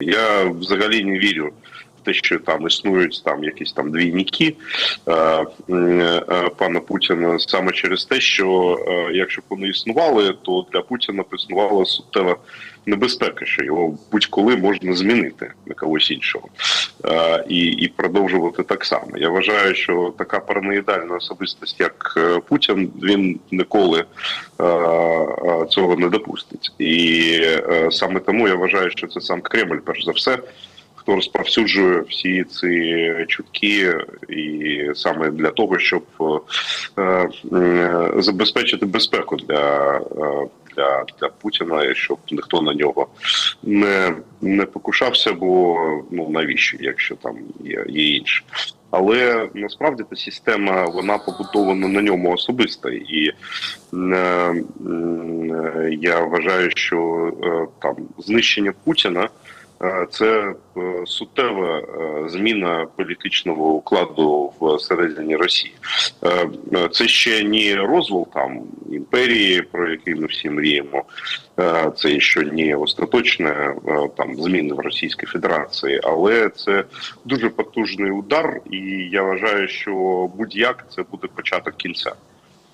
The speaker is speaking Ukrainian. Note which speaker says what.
Speaker 1: Я взагалі не вірю те, що там існують там якісь там двійники е, е, пана Путіна саме через те, що е, якщо б вони існували, то для Путіна існувала суттєва небезпека, що його будь-коли можна змінити на когось іншого е, і, і продовжувати так само. Я вважаю, що така параноїдальна особистість, як е, Путін, він ніколи е, е, цього не допустить. І е, саме тому я вважаю, що це сам Кремль, перш за все, хто розповсюджує всі ці чутки, і саме для того, щоб е, е, забезпечити безпеку для, е, для, для Путіна, щоб ніхто на нього не, не покушався, бо ну навіщо, якщо там є, є інше. Але насправді та система вона побудована на ньому особисто, і е, е, я вважаю, що е, там знищення Путіна це е, суттєва е, зміна політичного укладу в середині Росії. Е, е, Це ще не розвал там імперії, про який ми всі мріємо. Е, Це ще не остаточне е, там зміни в Російській Федерації, але це дуже потужний удар, і я вважаю, що будь-як це буде початок кінця.